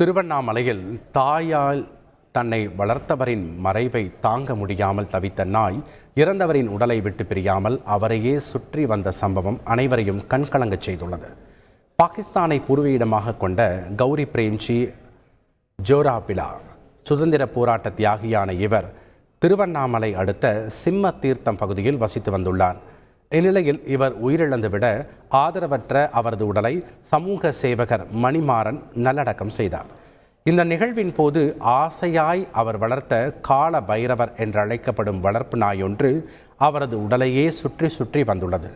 திருவண்ணாமலையில் தாயால் தன்னை வளர்த்தவரின் மறைவை தாங்க முடியாமல் தவித்த நாய் இறந்தவரின் உடலை விட்டு பிரியாமல் அவரையே சுற்றி வந்த சம்பவம் அனைவரையும் கண்கலங்கச் செய்துள்ளது. பாகிஸ்தானை பூர்வீடமாக கொண்ட கௌரி பிரேம்ஜி ஜோராபிலா சுதந்திர போராட்ட தியாகியான இவர் திருவண்ணாமலை அடுத்த சிம்ம தீர்த்தம் பகுதியில் வசித்து வந்துள்ளார். இந்நிலையில் இவர் உயிரிழந்துவிட ஆதரவற்ற அவரது உடலை சமூக சேவகர் மணிமாறன் நல்லடக்கம் செய்தார். இந்த நிகழ்வின் போது ஆசையாய் அவர் வளர்த்த கால பைரவர் என்றழைக்கப்படும் வளர்ப்பு நாயொன்று அவரது உடலையே சுற்றி சுற்றி வந்துள்ளது.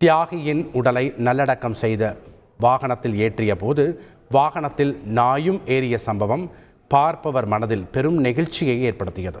தியாகியின் உடலை நல்லடக்கம் செய்த வாகனத்தில் ஏற்றிய போது வாகனத்தில் நாயும் ஏறிய சம்பவம் பார்ப்பவர் மனதில் பெரும் நெகிழ்ச்சியை ஏற்படுத்தியது.